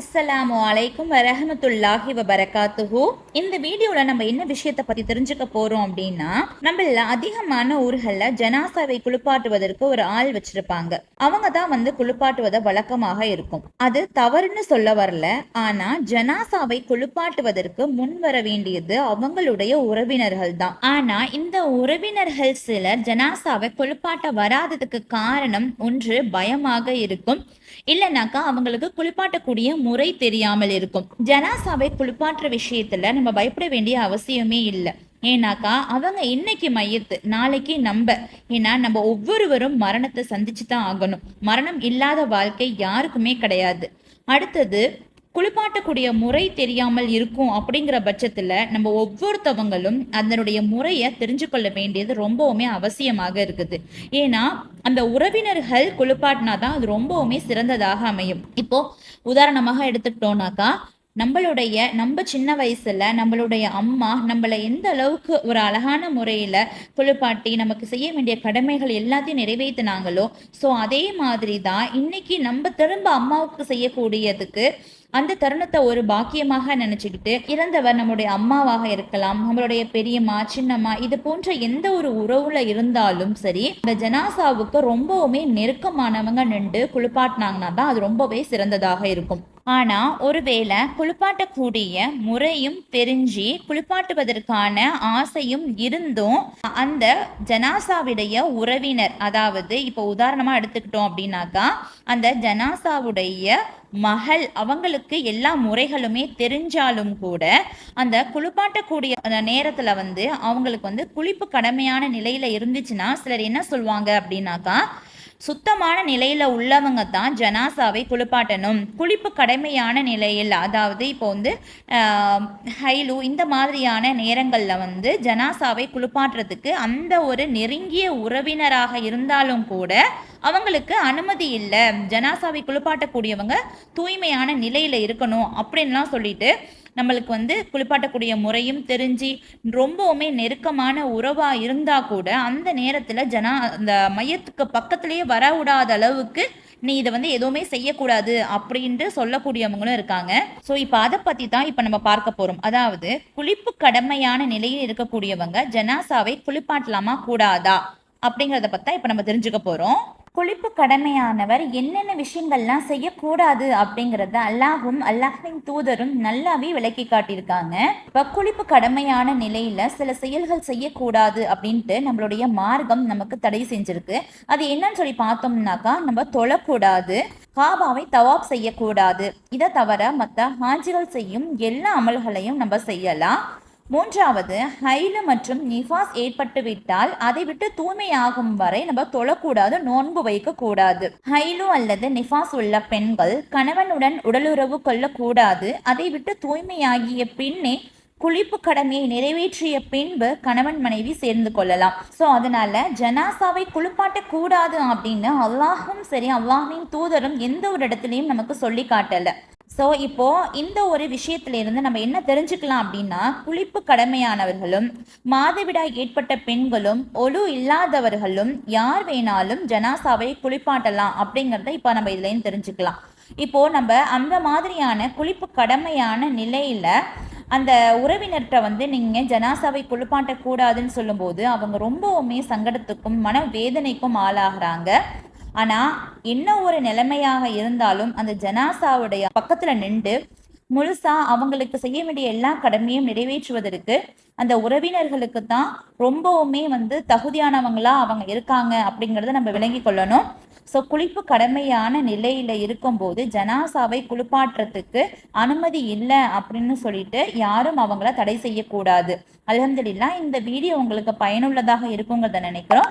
அஸ்ஸலாமு அலைக்கும் வரஹமத்துல்லாஹி வபரகாத்துஹு இந்த வீடியோல நம்ம என்ன விஷயத்தை பத்தி தெரிஞ்சுக்க போறோம் அப்படின்னா நம்மள அதிகமான ஊர்கள்ல ஜனாசாவை குளிப்பாட்டுவதற்கு ஒரு ஆள் வச்சிருப்பாங்க. அவங்க தான் வந்து குளிப்பாட்டுவத வழக்கமாக இருக்கும். அது தவறுன்னு சொல்ல வரல. ஆனா ஜனாசாவை குளிப்பாட்டுவதற்கு முன் வர வேண்டியது அவங்களுடைய உறவினர்கள் தான். ஆனா இந்த உறவினர்கள் சிலர் ஜனாசாவை குளிப்பாட்ட வராததுக்கு காரணம் ஒன்று பயமாக இருக்கும். இல்லைனாக்கா அவங்களுக்கு குளிப்பாட்டக்கூடிய முறை தெரியாமல் இருக்கும். ஜனாசாவை குளிப்பாட்டுற விஷயத்துல நம்ம பயப்பட வேண்டிய அவசியமே இல்லை. ஏன்னாக்கா அவங்க இன்னைக்கு மையத்து நாளைக்கு நம்ப. ஏன்னா நம்ம ஒவ்வொருவரும் மரணத்தை சந்திச்சு தான் ஆகணும். மரணம் இல்லாத வாழ்க்கை யாருக்குமே கிடையாது. அடுத்தது குளிப்பாட்டக்கூடிய முறை தெரியாமல் இருக்கும் அப்படிங்கிற பட்சத்தில் நம்ம ஒவ்வொருத்தவங்களும் அதனுடைய முறையை தெரிஞ்சு கொள்ள வேண்டியது ரொம்பவுமே அவசியமாக இருக்குது. ஏன்னா அந்த உறவினர்கள் குளிப்பாட்டினா தான் அது ரொம்பவுமே சிறந்ததாக அமையும். இப்போ உதாரணமாக எடுத்துக்கிட்டோம்னாக்கா நம்மளுடைய நம்ம சின்ன வயசுல நம்மளுடைய அம்மா நம்மளை எந்த அளவுக்கு ஒரு அழகான முறையில குளிப்பாட்டி நமக்கு செய்ய வேண்டிய கடமைகள் எல்லாத்தையும் நிறைவேற்றினாங்களோ ஸோ அதே மாதிரி தான் இன்னைக்கு நம்ம திரும்ப அம்மாவுக்கு செய்யக்கூடியதுக்கு அந்த தருணத்தை ஒரு பாக்கியமாக நினைச்சுக்கிட்டு இறந்தவர் நம்மளுடைய அம்மாவாக இருக்கலாம் நம்மளுடைய பெரியம்மா சின்னம்மா இது போன்ற எந்த ஒரு உறவுல இருந்தாலும் சரி இந்த ஜனாசாவுக்கு ரொம்பவுமே நெருக்கமானவங்க நின்று குளிப்பாட்டினாங்கன்னா தான் அது ரொம்பவே சிறந்ததாக இருக்கும். ஆனா ஒருவேளை குளிப்பாட்டக்கூடிய முறையும் தெரிஞ்சு குளிப்பாட்டுவதற்கான ஆசையும் இருந்தும் அந்த ஜனாசாவுடைய உறவினர் அதாவது இப்போ உதாரணமா எடுத்துக்கிட்டோம் அப்படின்னாக்கா அந்த ஜனாசாவுடைய மகள் அவங்களுக்கு எல்லா முறைகளுமே தெரிஞ்சாலும் கூட அந்த குளிப்பாட்டக்கூடிய அந்த நேரத்துல வந்து அவங்களுக்கு வந்து குளிப்பு கடமையான நிலையில இருந்துச்சுன்னா சிலர் என்ன சொல்லுவாங்க அப்படின்னாக்கா சுத்தமான நிலையில் உள்ளவங்க தான் ஜனாசாவை குளிப்பாட்டணும். குளிப்பு கடமையான நிலையில் அதாவது இப்போ வந்து ஹைலு இந்த மாதிரியான நேரங்களில் வந்து ஜனாசாவை குளிப்பாட்டுறதுக்கு அந்த ஒரு நெருங்கிய உறவினராக இருந்தாலும் கூட அவங்களுக்கு அனுமதி இல்லை. ஜனாசாவை குளிப்பாட்டக்கூடியவங்க தூய்மையான நிலையில் இருக்கணும் அப்படின்லாம் சொல்லிட்டு நம்மளுக்கு வந்து குளிப்பாட்டக்கூடிய முறையும் தெரிஞ்சு ரொம்பவுமே நெருக்கமான உறவா இருந்தா கூட அந்த நேரத்துல ஜனா அந்த மையத்துக்கு பக்கத்திலேயே வர விடாத அளவுக்கு நீ இதை வந்து எதுவுமே செய்யக்கூடாது அப்படின்ட்டு சொல்லக்கூடியவங்களும் இருக்காங்க. ஸோ இப்போ அதை பத்தி தான் இப்போ நம்ம பார்க்க போறோம். அதாவது குளிப்பு கடமையான நிலையில் இருக்கக்கூடியவங்க ஜனாசாவை குளிப்பாட்டலாமா கூடாதா அப்படிங்கிறத பற்றி இப்போ நம்ம தெரிஞ்சுக்க போறோம். குளிப்பு கடமையானவர் என்னென்ன விஷயங்கள்லாம் செய்யக்கூடாது அப்படிங்கிறத அல்லாஹும் அல்லாஹின் தூதரும் நல்லாவே விளக்கி காட்டியிருக்காங்க. இப்போ குளிப்பு கடமையான நிலையில சில செயல்கள் செய்யக்கூடாது அப்படின்ட்டு நம்மளுடைய மார்க்கம் நமக்கு தடை செஞ்சிருக்கு. அது என்னன்னு சொல்லி பார்த்தோம்னாக்கா நம்ம தொழக்கூடாது காபாவை தவாப் செய்யக்கூடாது. இதை தவிர மற்ற ஹாஜிகள் செய்யும் எல்லா அமல்களையும் நம்ம செய்யலாம். மூன்றாவது ஹைலு மற்றும் நிஃபாஸ் ஏற்பட்டுவிட்டால் அதை விட்டு தூய்மையாகும் வரை நம்ம தொழக்கூடாது நோன்பு வைக்கக்கூடாது. ஹைலு அல்லது நிஃபாஸ் உள்ள பெண்கள் கணவனுடன் உடலுறவு கொள்ளக்கூடாது அதை விட்டு தூய்மையாகிய பின்னே குளிப்பு கடமையை நிறைவேற்றிய பின்பு கணவன் மனைவி சேர்ந்து கொள்ளலாம். ஸோ அதனால ஜனாசாவை குளிப்பாட்ட கூடாது அப்படின்னு அல்லாஹும் சரி அல்லாஹின் தூதரும் எந்த ஒரு இடத்துலையும் நமக்கு சொல்லி காட்டல. ஸோ இப்போ இந்த ஒரு விஷயத்திலிருந்து நம்ம என்ன தெரிஞ்சுக்கலாம் அப்படின்னா குளிப்பு கடமையானவர்களும் மாதவிடாய் ஏற்பட்ட பெண்களும் ஒழு இல்லாதவர்களும் யார் வேணாலும் ஜனாசாவை குளிப்பாட்டலாம் அப்படிங்கிறத இப்போ நம்ம இதுலேயும் தெரிஞ்சுக்கலாம். இப்போ நம்ம அந்த மாதிரியான குளிப்பு கடமையான நிலையில அந்த உறவினர்கிட்ட வந்து நீங்கள் ஜனாசாவை குளிப்பாட்டக்கூடாதுன்னு சொல்லும்போது அவங்க ரொம்பவுமே சங்கடத்துக்கும் மன வேதனைக்கும் ஆளாகிறாங்க. ஆனா என்ன ஒரு நிலைமையாக இருந்தாலும் அந்த ஜனாசாவுடைய பக்கத்துல நின்று முழுசா அவங்களுக்கு செய்ய வேண்டிய எல்லா கடமையும் நிறைவேற்றுவதற்கு அந்த உறவினர்களுக்கு தான் ரொம்பவுமே வந்து தகுதியானவங்களா அவங்க இருக்காங்க அப்படிங்கிறத நம்ம விளங்கி கொள்ளணும். ஸோ குளிப்பு கடமையான நிலையில இருக்கும்போது ஜனாசாவை குளிப்பாட்டுறதுக்கு அனுமதி இல்லை அப்படின்னு சொல்லிட்டு யாரும் அவங்கள தடை செய்யக்கூடாது. அலமதுல்லா இந்த வீடியோ உங்களுக்கு பயனுள்ளதாக இருக்குங்கிறத நினைக்கிறோம்.